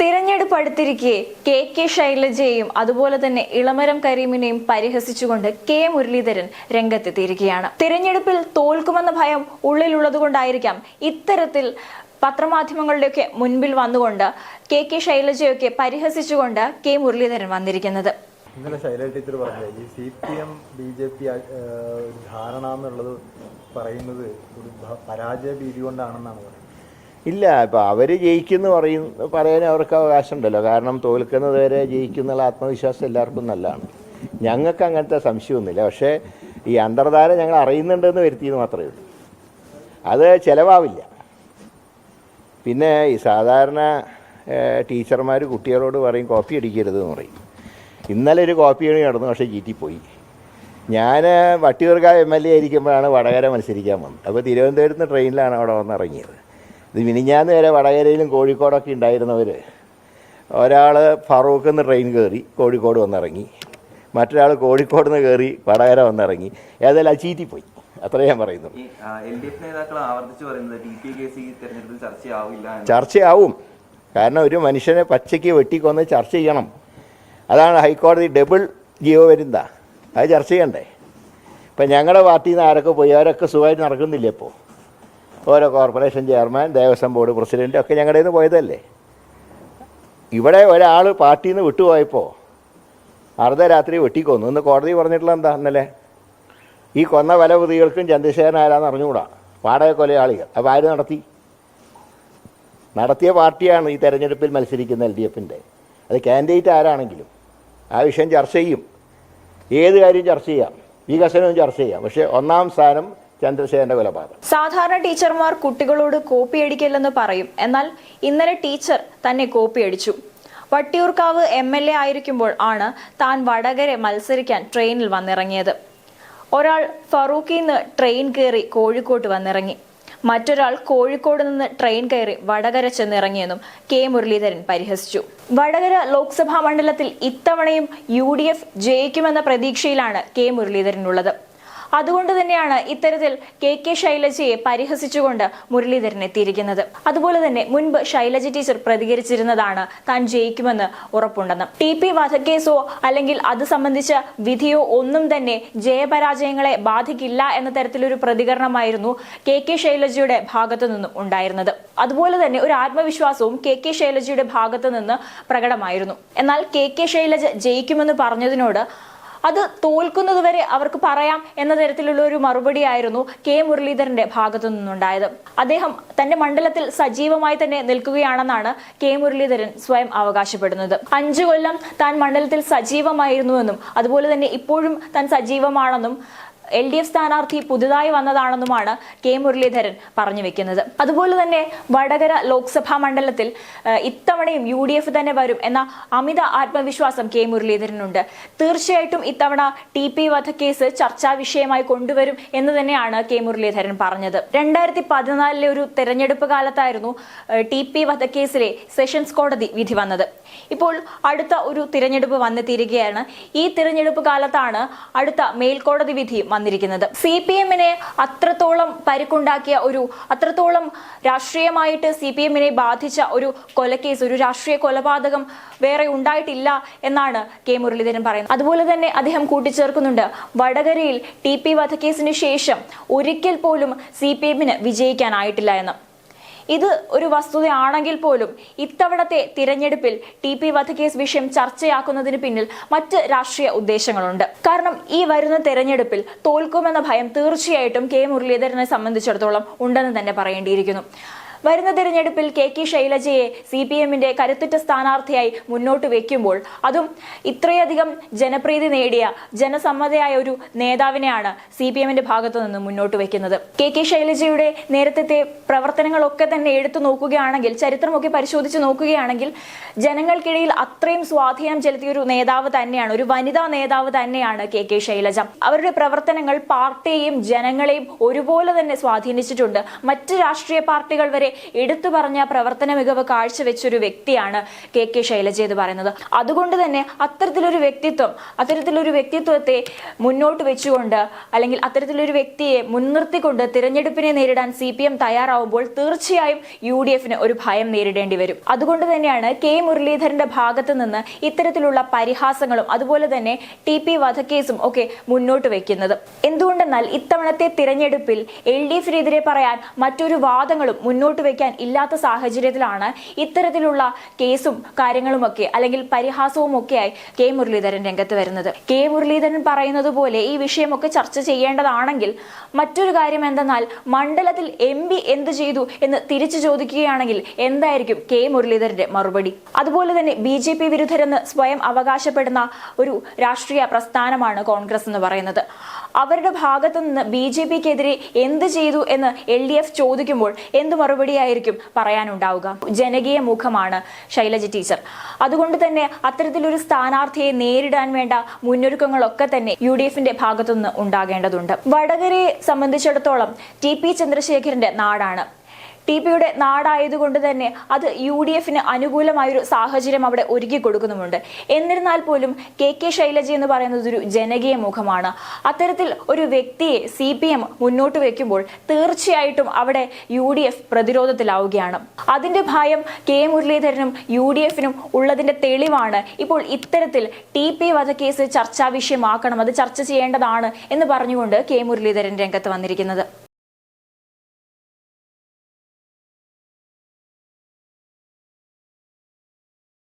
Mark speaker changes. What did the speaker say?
Speaker 1: തിരഞ്ഞെടുപ്പ് അടുത്തിരിക്കെ K K ശൈലജയെയും അതുപോലെ തന്നെ ഇളമരം കരീമിനെയും പരിഹസിച്ചുകൊണ്ട് കെ മുരളീധരൻ രംഗത്തെത്തിയിരിക്കുകയാണ്. തിരഞ്ഞെടുപ്പിൽ തോൽക്കുമെന്ന ഭയം ഉള്ളിലുള്ളതുകൊണ്ടായിരിക്കാം ഇത്തരത്തിൽ പത്രമാധ്യമങ്ങളുടെയൊക്കെ മുൻപിൽ വന്നുകൊണ്ട് കെ കെ ശൈലജയൊക്കെ പരിഹസിച്ചുകൊണ്ട് കെ മുരളീധരൻ വന്നിരിക്കുന്നത്.
Speaker 2: ഇന്നലെ ശൈല ടീച്ചർ പറഞ്ഞത് ഈ C P M B J P ധാരണ എന്നുള്ളത് പറയുന്നത് ഒരു പരാജയ ഭീതി കൊണ്ടാണെന്നാണ് പറയുന്നത്.
Speaker 3: ഇല്ല ഇപ്പം അവർ ജയിക്കുമെന്ന് പറയും പറയാൻ അവർക്ക് അവകാശമുണ്ടല്ലോ. കാരണം തോൽക്കുന്നത് വരെ ജയിക്കുന്നുള്ള ആത്മവിശ്വാസം എല്ലാവർക്കും നല്ലതാണ്. ഞങ്ങൾക്ക് അങ്ങനത്തെ സംശയമൊന്നുമില്ല. പക്ഷേ ഈ അന്തർധാര ഞങ്ങൾ അറിയുന്നുണ്ടെന്ന് വരുത്തിയെന്ന് മാത്രമേ ഉള്ളൂ. അത് ചിലവാവില്ല. പിന്നെ ഈ സാധാരണ ടീച്ചർമാർ കുട്ടികളോട് പറയും കോപ്പി അടിക്കരുത് എന്ന് പറയും. ഇന്നലെ ഒരു കോപ്പി അണി നടന്നു പക്ഷേ പോയി. ഞാൻ വട്ടിയൂർക്കാവ് എം എൽ എ ആയിരിക്കുമ്പോഴാണ് വടകര മത്സരിക്കാൻ വന്നത്. അപ്പോൾ തിരുവനന്തപുരത്ത് ട്രെയിനിലാണ് അവിടെ വന്ന് ഇറങ്ങിയത്. ഇത് മിനിഞ്ഞാന്ന് വരെ വടകരയിലും കോഴിക്കോടൊക്കെ ഉണ്ടായിരുന്നവർ ഒരാൾ ഫറൂഖിൽ നിന്ന് ട്രെയിൻ കയറി കോഴിക്കോട് വന്നിറങ്ങി. മറ്റൊരാൾ കോഴിക്കോട് നിന്ന് കയറി വടകര വന്നിറങ്ങി. ഏതായാലും അത് ചീറ്റിപ്പോയി അത്രേ ഞാൻ പറയുന്നു ചർച്ചയാവും. കാരണം ഒരു മനുഷ്യനെ പച്ചയ്ക്ക് വെട്ടിക്കൊന്ന് ചർച്ച ചെയ്യണം. അതാണ് ഹൈക്കോടതി ഡബിൾ ജിയോ വരുന്ന അത് ചർച്ച ചെയ്യണ്ടേ? ഇപ്പം ഞങ്ങളുടെ പാർട്ടിയിൽ നിന്ന് ആരൊക്കെ പോയി? അവരൊക്കെ സുഖമായിട്ട് നടക്കുന്നില്ല ഇപ്പോൾ ഓരോ corporation chairman Devaswom board president ഒക്കെ ഞങ്ങളുടെ നിന്ന് പോയതല്ലേ? ഇവിടെ ഒരാൾ പാർട്ടിയിൽ നിന്ന് വിട്ടുപോയപ്പോൾ അർദ്ധരാത്രി വെട്ടിക്കൊന്നു. ഇന്ന് കോടതി പറഞ്ഞിട്ടുള്ള എന്താ ഇന്നലെ? ഈ കൊന്ന പല പ്രതികൾക്കും ചന്ദ്രശേഖരൻ ആരാന്ന് അറിഞ്ഞുകൂടാ? വാടക കൊലയാളികൾ. അപ്പോൾ ആര് നടത്തി? നടത്തിയ പാർട്ടിയാണ് ഈ തെരഞ്ഞെടുപ്പിൽ മത്സരിക്കുന്ന എൽ ഡി എഫിന്റെ അത് കാൻഡിഡേറ്റ് ആരാണെങ്കിലും ആ വിഷയം ചർച്ച ചെയ്യും. ഏത് കാര്യവും ചർച്ച ചെയ്യാം? വികസനവും ചർച്ച ചെയ്യാം. പക്ഷേ ഒന്നാം സ്ഥാനം ചന്ദ്രശേഖരന്റെ കൊലപാതകം.
Speaker 1: സാധാരണ ടീച്ചർമാർ കുട്ടികളോട് കോപ്പി അടിക്കില്ലെന്ന് പറയും. എന്നാൽ ഇന്നലെ ടീച്ചർ തന്നെ കോപ്പി അടിച്ചു. വട്ടിയൂർക്കാവ് എം എൽ എ ആയിരിക്കുമ്പോൾ ആണ് താൻ വടകരെ മത്സരിക്കാൻ ട്രെയിനിൽ വന്നിറങ്ങിയത്. ഒരാൾ ഫറൂഖിൽ നിന്ന് ട്രെയിൻ കയറി കോഴിക്കോട്ട് വന്നിറങ്ങി. മറ്റൊരാൾ കോഴിക്കോട് നിന്ന് ട്രെയിൻ കയറി വടകര ചെന്നിറങ്ങിയെന്നും കെ മുരളീധരൻ പരിഹസിച്ചു. വടകര ലോക്സഭാ മണ്ഡലത്തിൽ ഇത്തവണയും യു ഡി എഫ് ജയിക്കുമെന്ന പ്രതീക്ഷയിലാണ് കെ മുരളീധരൻ ഉള്ളത് അതുകൊണ്ട് തന്നെയാണ് ഇത്തരത്തിൽ കെ കെ ശൈലജയെ പരിഹസിച്ചുകൊണ്ട് മുരളീധരൻ എത്തിയിരിക്കുന്നത്. അതുപോലെ തന്നെ മുൻപ് ശൈലജ ടീച്ചർ പ്രതികരിച്ചിരുന്നതാണ് താൻ ജയിക്കുമെന്ന് ഉറപ്പുണ്ടെന്ന്. ടി പി വധക്കേസോ അല്ലെങ്കിൽ അത് സംബന്ധിച്ച വിധിയോ ഒന്നും തന്നെ ജയപരാജയങ്ങളെ ബാധിക്കില്ല എന്ന തരത്തിലൊരു പ്രതികരണമായിരുന്നു കെ കെ ശൈലജയുടെ ഭാഗത്തു നിന്നും ഉണ്ടായിരുന്നത്. അതുപോലെ തന്നെ ഒരു ആത്മവിശ്വാസവും കെ കെ ശൈലജയുടെ ഭാഗത്തു നിന്ന് പ്രകടമായിരുന്നു. എന്നാൽ കെ കെ ശൈലജ ജയിക്കുമെന്ന് പറഞ്ഞതിനോട് അത് തോൽക്കുന്നതുവരെ അവർക്ക് പറയാം എന്ന തരത്തിലുള്ള ഒരു മറുപടി ആയിരുന്നു കെ മുരളീധരന്റെ ഭാഗത്തു നിന്നുണ്ടായത്. അദ്ദേഹം തന്റെ മണ്ഡലത്തിൽ സജീവമായി തന്നെ നിൽക്കുകയാണെന്നാണ് കെ മുരളീധരൻ സ്വയം അവകാശപ്പെടുന്നത്. അഞ്ചു കൊല്ലം താൻ മണ്ഡലത്തിൽ സജീവമായിരുന്നുവെന്നും അതുപോലെ തന്നെ ഇപ്പോഴും താൻ സജീവമാണെന്നും എൽ ഡി എഫ് സ്ഥാനാർത്ഥി പുതുതായി വന്നതാണെന്നുമാണ് കെ മുരളീധരൻ പറഞ്ഞു വെക്കുന്നത്. അതുപോലെ തന്നെ വടകര ലോക്സഭാ മണ്ഡലത്തിൽ ഇത്തവണയും യു ഡി എഫ് തന്നെ വരും എന്ന അമിത ആത്മവിശ്വാസം കെ മുരളീധരനുണ്ട്. തീർച്ചയായിട്ടും ഇത്തവണ ടി പി വധക്കേസ് ചർച്ചാ വിഷയമായി കൊണ്ടുവരും എന്ന് തന്നെയാണ് കെ മുരളീധരൻ പറഞ്ഞത്. രണ്ടായിരത്തി പതിനാലിലെ ഒരു തെരഞ്ഞെടുപ്പ് കാലത്തായിരുന്നു ടി പി വധക്കേസിലെ സെഷൻസ് കോടതി വിധി വന്നത്. ഇപ്പോൾ അടുത്ത ഒരു തിരഞ്ഞെടുപ്പ് വന്നെത്തിയിരിക്കുകയാണ്. ഈ തിരഞ്ഞെടുപ്പ് കാലത്താണ് അടുത്ത മേൽക്കോടതി വിധി വന്നിരിക്കുന്നത്. സി പി എമ്മിനെ അത്രത്തോളം പരിക്കുണ്ടാക്കിയ ഒരു അത്രത്തോളം രാഷ്ട്രീയമായിട്ട് സി പി എമ്മിനെ ബാധിച്ച ഒരു കൊലക്കേസ് ഒരു രാഷ്ട്രീയ കൊലപാതകം വേറെ ഉണ്ടായിട്ടില്ല എന്നാണ് കെ മുരളീധരൻ പറയുന്നത്. അതുപോലെ തന്നെ അദ്ദേഹം കൂട്ടിച്ചേർക്കുന്നുണ്ട്. വടകരയിൽ ടി പി വധക്കേസിന് ശേഷം ഒരിക്കൽ പോലും സി പി എമ്മിന് വിജയിക്കാനായിട്ടില്ല എന്ന്. ഇത് ഒരു വസ്തുതയാണെങ്കിൽ പോലും ഇത്തവണത്തെ തിരഞ്ഞെടുപ്പിൽ ടി പി വധക്കേസ് വിഷയം ചർച്ചയാക്കുന്നതിന് പിന്നിൽ മറ്റ് രാഷ്ട്രീയ ഉദ്ദേശങ്ങളുണ്ട്. കാരണം ഈ വരുന്ന തെരഞ്ഞെടുപ്പിൽ തോൽക്കുമെന്ന ഭയം തീർച്ചയായിട്ടും കെ മുരളീധരനെ സംബന്ധിച്ചിടത്തോളം ഉണ്ടെന്ന് തന്നെ പറയേണ്ടിയിരിക്കുന്നു. വരുന്ന തെരഞ്ഞെടുപ്പിൽ കെ കെ ശൈലജയെ സി പി എമ്മിന്റെ കരുത്തുറ്റ സ്ഥാനാർത്ഥിയായി മുന്നോട്ട് വെക്കുമ്പോൾ അതും ഇത്രയധികം ജനപ്രീതി നേടിയ ജനസമ്മതയായ ഒരു നേതാവിനെയാണ് സി പി എമ്മിന്റെ ഭാഗത്തു നിന്ന് മുന്നോട്ട് വെക്കുന്നത്. കെ കെ ശൈലജയുടെ നേരത്തെ പ്രവർത്തനങ്ങളൊക്കെ തന്നെ എടുത്തു നോക്കുകയാണെങ്കിൽ ചരിത്രമൊക്കെ പരിശോധിച്ച് നോക്കുകയാണെങ്കിൽ ജനങ്ങൾക്കിടയിൽ അത്രയും സ്വാധീനം ചെലുത്തിയ ഒരു നേതാവ് തന്നെയാണ് ഒരു വനിതാ നേതാവ് തന്നെയാണ് കെ കെ ശൈലജ. അവരുടെ പ്രവർത്തനങ്ങൾ പാർട്ടിയെയും ജനങ്ങളെയും ഒരുപോലെ തന്നെ സ്വാധീനിച്ചിട്ടുണ്ട്. മറ്റ് രാഷ്ട്രീയ പാർട്ടികൾ വരെ ഏറെ എടുത്തു പറഞ്ഞ പ്രവർത്തന മികവ് കാഴ്ചവെച്ചൊരു വ്യക്തിയാണ് കെ കെ ശൈലജ എന്ന് പറയുന്നത്. അതുകൊണ്ട് തന്നെ അത്തരത്തിലൊരു വ്യക്തിത്വം അത്തരത്തിലൊരു വ്യക്തിത്വത്തെ മുന്നോട്ട് വെച്ചുകൊണ്ട് അല്ലെങ്കിൽ അത്തരത്തിലൊരു വ്യക്തിയെ മുൻനിർത്തിക്കൊണ്ട് തിരഞ്ഞെടുപ്പിനെ നേരിടാൻ സി പി എം തയ്യാറാവുമ്പോൾ തീർച്ചയായും യു ഡി എഫിന് ഒരു ഭയം നേരിടേണ്ടി വരും. അതുകൊണ്ട് തന്നെയാണ് കെ മുരളീധരന്റെ ഭാഗത്ത് നിന്ന് ഇത്തരത്തിലുള്ള പരിഹാസങ്ങളും അതുപോലെ തന്നെ ടി പി വധക്കേസും ഒക്കെ മുന്നോട്ട് വെക്കുന്നത്. എന്തുകൊണ്ടെന്നാൽ ഇത്തവണത്തെ തിരഞ്ഞെടുപ്പിൽ എൽ ഡി എഫിനെതിരെ പറയാൻ മറ്റൊരു വാദങ്ങളും മുന്നോട്ട് വെക്കാൻ ഇല്ലാത്ത സാഹചര്യത്തിലാണ് ഇത്തരത്തിലുള്ള കേസും കാര്യങ്ങളുമൊക്കെ അല്ലെങ്കിൽ പരിഹാസവും ഒക്കെയായി കെ മുരളീധരൻ രംഗത്ത് വരുന്നത്. കെ മുരളീധരൻ പറയുന്നത് പോലെ ഈ വിഷയമൊക്കെ ചർച്ച ചെയ്യേണ്ടതാണെങ്കിൽ മറ്റൊരു കാര്യം എന്തെന്നാൽ മണ്ഡലത്തിൽ എം പി എന്ത് ചെയ്തു എന്ന് തിരിച്ചു ചോദിക്കുകയാണെങ്കിൽ എന്തായിരിക്കും കെ മുരളീധരന്റെ മറുപടി? അതുപോലെ തന്നെ ബി ജെ പി വിരുദ്ധരെന്ന് സ്വയം അവകാശപ്പെടുന്ന ഒരു രാഷ്ട്രീയ പ്രസ്ഥാനമാണ് കോൺഗ്രസ് എന്ന് പറയുന്നത്. അവരുടെ ഭാഗത്തു നിന്ന് ബി ജെ പിക്കെതിരെ എന്ത് ചെയ്തു എന്ന് എൽ ഡി എഫ് ചോദിക്കുമ്പോൾ എന്ത് മറുപടിയായിരിക്കും പറയാനുണ്ടാവുക? ജനകീയ മുഖമാണ് ശൈലജ ടീച്ചർ. അതുകൊണ്ട് തന്നെ അത്തരത്തിലൊരു സ്ഥാനാർത്ഥിയെ നേരിടാൻ വേണ്ട മുന്നൊരുക്കങ്ങളൊക്കെ തന്നെ യു ഡി എഫിന്റെ ഭാഗത്തുനിന്ന് ഉണ്ടാകേണ്ടതുണ്ട്. വടകരയെ സംബന്ധിച്ചിടത്തോളം ടി പി ചന്ദ്രശേഖരന്റെ നാടാണ്. ടി പിയുടെ നാടായതുകൊണ്ട് തന്നെ അത് യു ഡി എഫിന് അനുകൂലമായൊരു സാഹചര്യം അവിടെ ഒരുക്കി കൊടുക്കുന്നുമുണ്ട്. എന്നിരുന്നാൽ പോലും കെ കെ ശൈലജ എന്ന് പറയുന്നത് ഒരു ജനകീയ മുഖമാണ്. അത്തരത്തിൽ ഒരു വ്യക്തിയെ സി പി എം മുന്നോട്ട് വെക്കുമ്പോൾ തീർച്ചയായിട്ടും അവിടെ യു ഡി എഫ് പ്രതിരോധത്തിലാവുകയാണ്. അതിന്റെ ഭയം കെ മുരളീധരനും യു ഡി എഫിനും ഉള്ളതിന്റെ തെളിവാണ്. ഇപ്പോൾ ഇത്തരത്തിൽ ടി പി വധക്കേസ് ചർച്ചാ വിഷയമാക്കണം അത് ചർച്ച ചെയ്യേണ്ടതാണ് എന്ന് പറഞ്ഞുകൊണ്ട് കെ മുരളീധരൻ രംഗത്ത് വന്നിരിക്കുന്നത്.